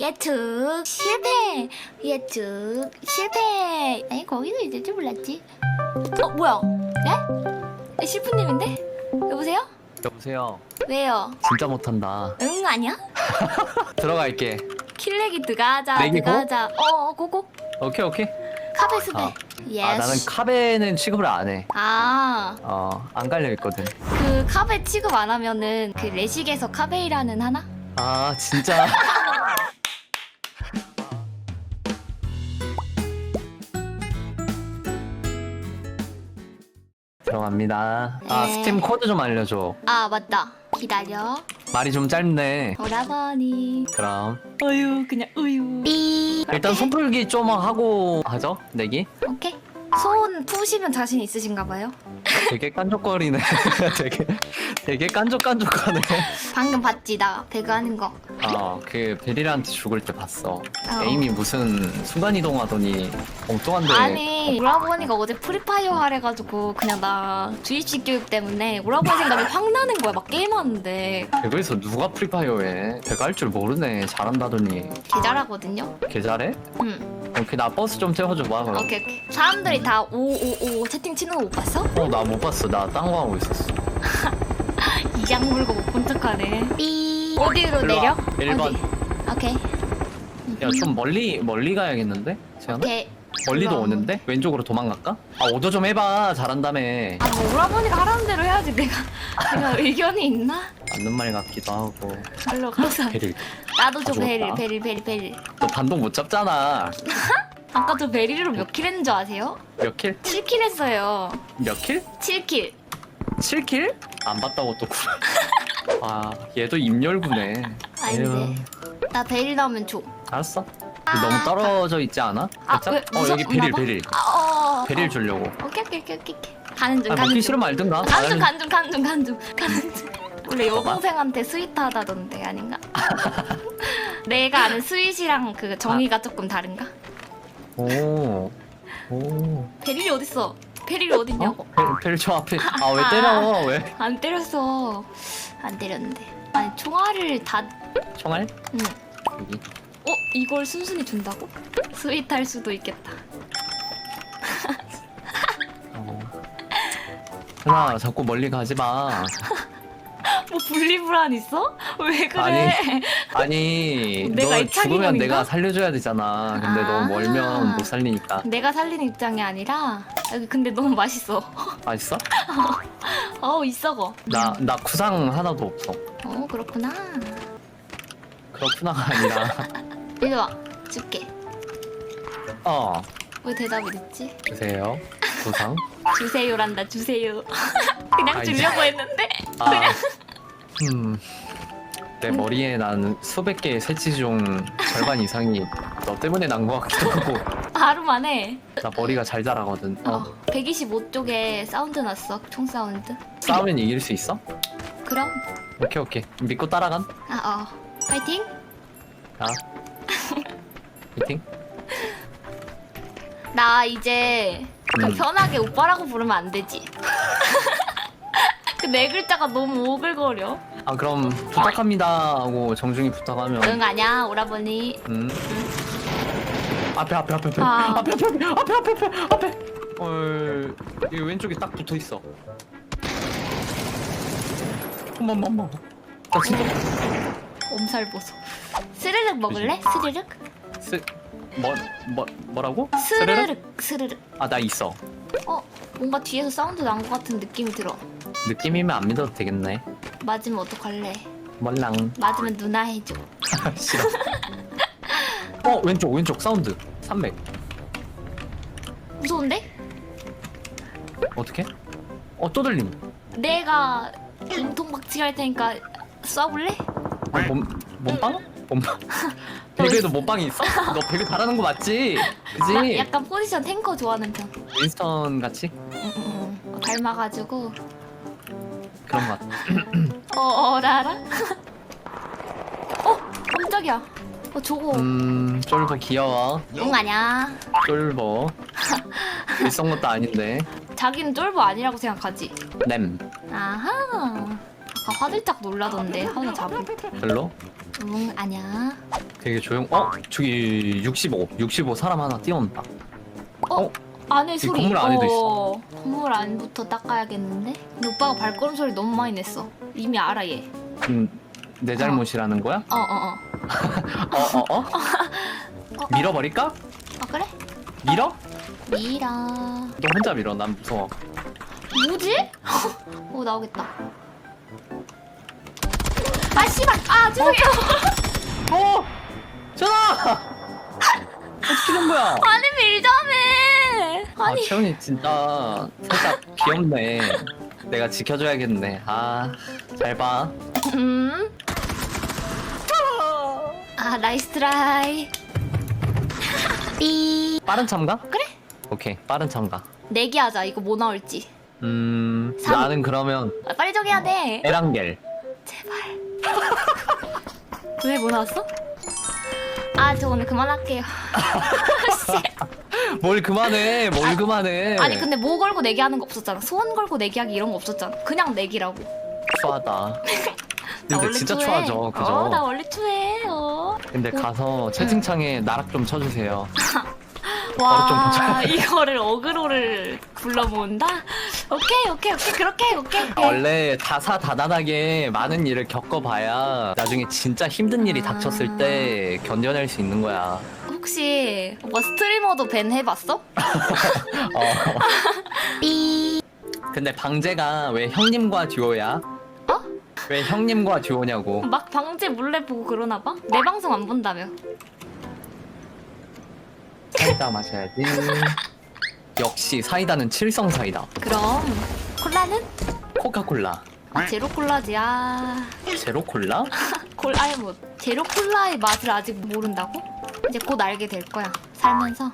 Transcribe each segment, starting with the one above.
예측 실패 예측 실패 아니 거기서 이제 줄 몰랐지 어 뭐야 네? 실프님인데? 여보세요? 여보세요. 왜요? 진짜 못한다. 응 아니야? 들어갈게. 킬렉이 들어가자 내기고? 들어가자 어 고고 오케이 오케이. 카페 스페 아. 예스 아 나는 카베는 취급을 안 해. 아, 어안 깔려 있거든. 그 카베 취급 안 하면은 그 레식에서 카베이라는 하나? 아 진짜. 들어갑니다. 아 네. 스팀 코드 좀 알려줘. 아 맞다 기다려 말이 좀 짧네. 오라버니 그럼 우유 그냥 우유 삐 일단 손풀기 좀 하고 하죠. 내기. 오케이 손 푸시면 자신 있으신가 봐요 되게 깐족거리네. 되게 되게 깐족깐족하네. 방금 봤지 나 배그 하는 거 어그 베릴한테 죽을 때 봤어. 어. 에임이 무슨 순간 이동하더니 엉뚱한데. 아니 오라버니가 어제 프리파이어 하래가지고 그냥 나 주입식 교육 때문에 오라버니 생각이 확 나는 거야 막 게임하는데 배그에서 누가 프리파이어해? 배그 할 줄 모르네. 잘한다더니. 개 잘하거든요 개 잘해? 응 오케이 나 버스 좀 태워줘봐 그럼. 오케이 오케이 사람들이 다555 채팅 치는 거 못 봤어? 어나 못 봤어. 나 딴 거 하고 있었어. 이장 물고 못 본 척하네 삐 어디로 일로 내려? 와. 1번. 어디? 오케이 야 좀 멀리 멀리 가야겠는데? 재현아? 오케이 멀리도. 오는데? 왼쪽으로 도망갈까? 아 오더 좀 해봐. 잘한다며. 아 뭐 오라버니가 하라는 대로 해야지 내가 내가 의견이 있나? 맞는 말 같기도 하고. 알로 가서 베릴. 나도 좀 가져왔다. 베릴 베릴 베릴 베릴 너 반동 못 잡잖아. 아까 저 베릴로 몇 킬 했는 줄 아세요? 몇 킬? 7킬 했어요 몇 킬? 7킬 7킬? 안 봤다고 또 구라. 아 얘도 입열구네. 아닌데 에휴, 나 베릴 나오면 줘 알았어. 아, 너무 떨어져 있지 않아? 아, 살짝? 왜, 어 여기 베릴 봐? 베릴. 아, 어, 베릴 주려고. 오케이 오케이 오케이 오케이 오케이. 가는 중 아 가는 먹기 중 싫으면 말든가. 가는 중 가는 중 가는 중 가는 중 가는 중 원래 여동생한테 스윗하다던데 아닌가? 내가 아는 스윗이랑 그 정의가 조금 다른가? 오. 오. 베릴이 어딨어? 베릴이 어딨냐고? 어? 베릴, 베릴 저 앞에. 아왜 아. 때려? 왜? 안 때렸어 안 때렸는데 아니 총알을 다 총알? 응. 여기. 어? 이걸 순순히 준다고? 스윗할 수도 있겠다 어. 현아 자꾸 멀리 가지 마. 뭐 분리불안 있어? 왜 그래? 아니, 아니 내가 너 죽으면? 내가 살려줘야 되잖아. 근데 아. 너무 멀면 못 살리니까. 내가 살리는 입장이 아니라 근데 너무 맛있어 맛있어? 어우 있어거 나나 구상 하나도 없어. 어 그렇구나 그렇구나가 아니라. 이리 와 줄게 어 왜 대답이 늦지? 주세요. 구상. 주세요란다 주세요 그냥 아, 주려고 했는데 아. 음. 내 머리에 난 수백 개의 새치 중 절반 이상이 너 때문에 난 것 같기도 하고 하루 만에 나 머리가 잘 자라거든. 어. 어, 125쪽에 사운드 났어 총 사운드 싸우면 이길 수 있어? 그럼 오케이 오케이 믿고 따라간. 아어 파이팅 자. 미팅. 나 이제 그냥 음. 편하게 오빠라고 부르면 안 되지 그 네 글자가 너무 오글거려 아 그럼 부탁합니다 하고 정중히 부탁하면. 응 아냐 오라버니 음. 앞에 앞에 앞에 앞에 아. 앞에 앞에 앞에 앞에 앞에 앞에 앞에. 어 여기 왼쪽에 딱 붙어 있어. 어머 어머 어머. 나 진짜 엄살 보소 스르륵 먹을래? 스르륵? 스... 뭐, 뭐, 뭐라고? 스르륵 스르륵 아, 나 있어. 어 뭔가 뒤에서 사운드 난 것 같은 느낌이 들어 느낌이면 안 믿어도 되겠네. 맞으면 어떡할래 몰랑. 맞으면 누나 해줘 싫어. 어, 왼쪽, 왼쪽 사운드. 300. 무서운데? 어떻게? 어, 또 들림. 내가 인통박치 할 테니까 쏴볼래? 어, 몸, 몸빵? 몸빵. 배그에도 몸빵이 있어? 너 배그 잘하는 거 맞지? 나 그지? 약간 포지션 탱커 좋아하는 편 윈스턴 같이? 응, 응, 응. 닮아가지고 그런 거 같아. 어 어라라? 어 깜짝이야 어 저거 음, 쫄보 귀여워. 응 아냐 쫄보. 일성 것도 아닌데. 자기는 쫄보 아니라고 생각하지 냄. 아하 아까 화들짝 놀라던데 하나 때 별로? 응 아니야 되게 조용. 어? 저기 65. 65 사람 하나 뛰어온다. 어? 어? 안에 이 소리 건물 안에도 어, 건물 안부터 닦아야겠는데? 근데 오빠가 발걸음 소리 너무 많이 냈어 이미 알아 얘 음, 내 잘못이라는 거야? 어어 어 어, 어, 어? 밀어버릴까? 아 그래? 밀어? 미라 너 혼자 밀어. 난 무서워. 뭐지? 오 나오겠다 아 씨발 아 죄송해요 어! 전화! 어떻게 된 거야? 아니 밀자매 아, 아니 채원이 진짜 살짝 귀엽네. 내가 지켜줘야겠네. 아, 잘 봐. 음. 아 나이스 트라이 삐 빠른 참가? 그래 오케이, 빠른 참가. 내기하자 이거 뭐 나올지 음, 삼. 나는 그러면 아, 빨리 정해야 돼 에란겔. 왜 뭐 나왔어? 아 저 오늘 그만할게요 씨. 뭘 그만해, 뭘 그만해. 아니 근데 뭐 걸고 내기하는 거 없었잖아 소원 걸고 내기하기 이런 거 없었잖아 그냥 내기라고 추하다. 나 근데 원래 진짜 투해. 추하죠, 그죠? 어, 나 원래 투해 어. 근데 가서 채팅창에 나락 좀 쳐주세요. 와좀 이거를 어그로를 불러 모은다? 오케이 오케이 오케이 그렇게 오케이 오케이. 원래 다사다난하게 많은 일을 겪어봐야 나중에 진짜 힘든 일이 아. 닥쳤을 때 견뎌낼 수 있는 거야. 혹시 오빠 스트리머도 밴 해봤어? 어. 삐 근데 방제가 왜 형님과 듀오야? 어? 왜 형님과 듀오냐고. 막 방제 몰래 보고 그러나 봐? 내 방송 안 본다며 사이다 마셔야지. 역시 사이다는 칠성 사이다. 그럼 콜라는? 코카콜라. 아 제로 콜라지 아 제로 콜라? 콜 아예 뭐 제로 콜라의 맛을 아직 모른다고? 이제 곧 알게 될 거야 살면서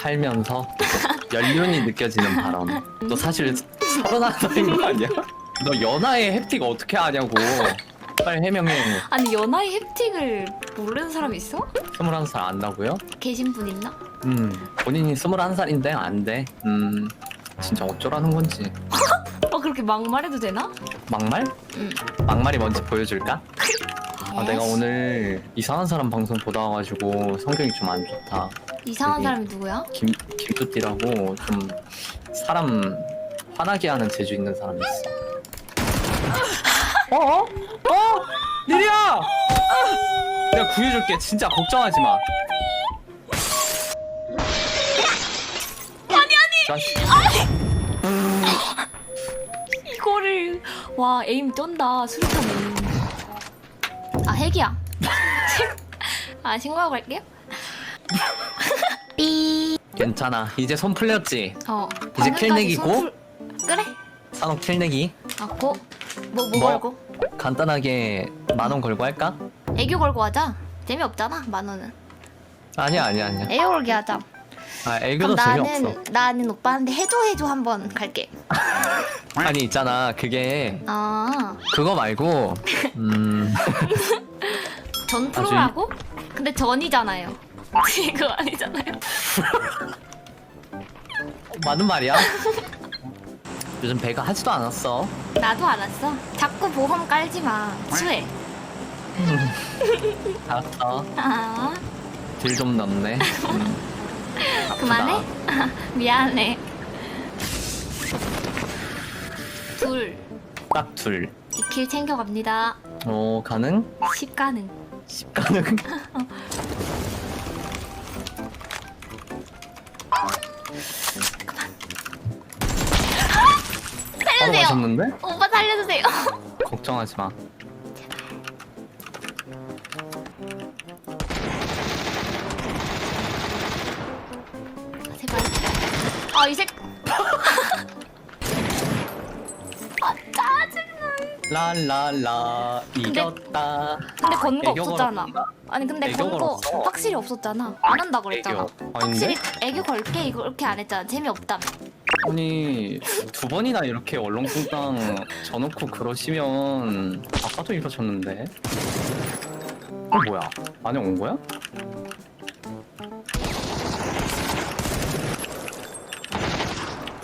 살면서 연륜이 느껴지는 발언. 너 사실 서른한 살인 거 아니야? 너 연하의 햅틱 어떻게 아냐고. 빨리 해명해. 아니 연하의 햅틱을 모르는 사람이 있어? 스물한 살 안다고요? 계신 분 있나? 음, 본인이 스물한 살인데 안 돼. 음, 진짜 어쩌라는 건지. 어 그렇게 막말해도 되나? 막말? 응 막말이 뭔지 보여줄까? 아, 내가. 오늘 이상한 사람 방송 보다 와가지고 성격이 좀 안 좋다. 이상한 여기. 사람이 누구야? 김 김뚜띠라고 좀 사람 화나게 하는 재주 있는 사람이 있어. 어? 어? 어? 리리야! 내가 구해줄게. 진짜 걱정하지 마. 아니. 이거를 와 에임 쩐다 수류탄 아 핵이야 아 신고하고 갈게요 삐 괜찮아. 이제 손 풀렸지. 어, 이제 방금까지 킬 내기 손 고? 풀- 그래 산옥 킬 내기. 아고 뭐, 뭐 뭐? 걸고 간단하게 만 원 걸고 할까? 애교 걸고 하자 재미없잖아 만 원은 아니야 아니야 아니야. 애교 걸기 하자 아 애교도 나는 재미없어. 나는 오빠한테 해줘 해줘 한번 갈게 아니 있잖아 그게 아 그거 말고 음 전 프로라고? 근데 전이잖아요 그거 아니잖아요 맞는 말이야. 요즘 배가 하지도 않았어. 나도 알았어 자꾸 보험 깔지 마 추해 알았어. 아 딜좀 넣네. 음, 그만해? 미안해. 둘. 딱 둘. 이킬 챙겨갑니다. 어 가능? 10 가능. 10 가능? 살려주세요. 오빠 살려주세요. 걱정하지 마. 아, 이 새. 아, 짜증나. 랄랄라 이겼다. 근데 건 거 애교 없었잖아. 아니, 근데 애교 건 거 걸었어. 확실히 없었잖아. 안 한다 그랬잖아. 애교. 아닌데? 확실히 애교 걸게 이거 이렇게 안 했잖아. 재미없다며. 아니 두 번이나 이렇게 얼렁뚱땅 져놓고 그러시면 아까도 이러셨는데 어 뭐야 안에 온 거야?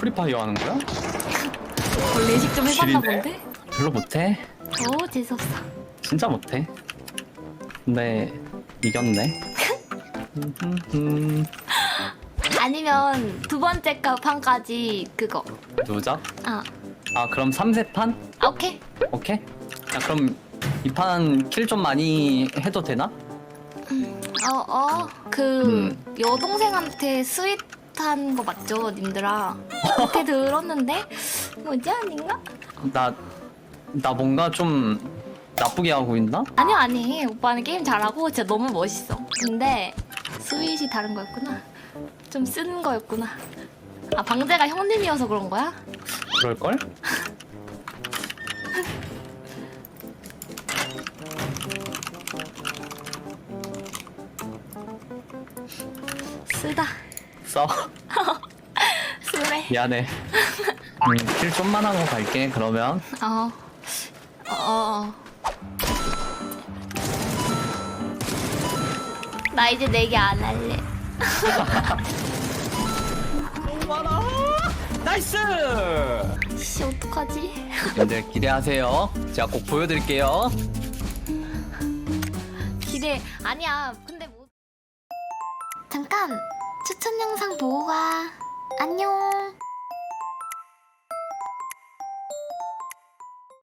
프리파이어 하는 거야? 예식 좀 해봤나. 본데? 별로 못해 오, 재수없어. 진짜 못해 근데 이겼네. 음, 아니면 두 번째 거 판까지 그거. 누적? 아, 아 그럼 3세판? 아 오케이. 오케이. 자 그럼 이 판 킬 좀 많이 해도 되나? 어, 어. 그 음. 여동생한테 스윗 한 거 맞죠, 님들아? 그렇게 들었는데 뭐지 아닌가? 나, 나 뭔가 좀 나쁘게 하고 있나? 아니 아니 오빠는 게임 잘하고 진짜 너무 멋있어 근데 스윗이 다른 거였구나 좀쓴 거였구나 아 방제가 형님이어서 그런 거야? 그럴걸? 쓰다 써. 쓰래 미안해. 음, 킬 좀만 하고 갈게, 그러면. 어. 어, 어. 나 이제 내게 안 할래. 나이스! 씨, 어떡하지? 여러분들 기대하세요. 제가 꼭 보여드릴게요. 기대, 아니야. 근데 뭐. 잠깐! 추천 영상 보고 가. 안녕.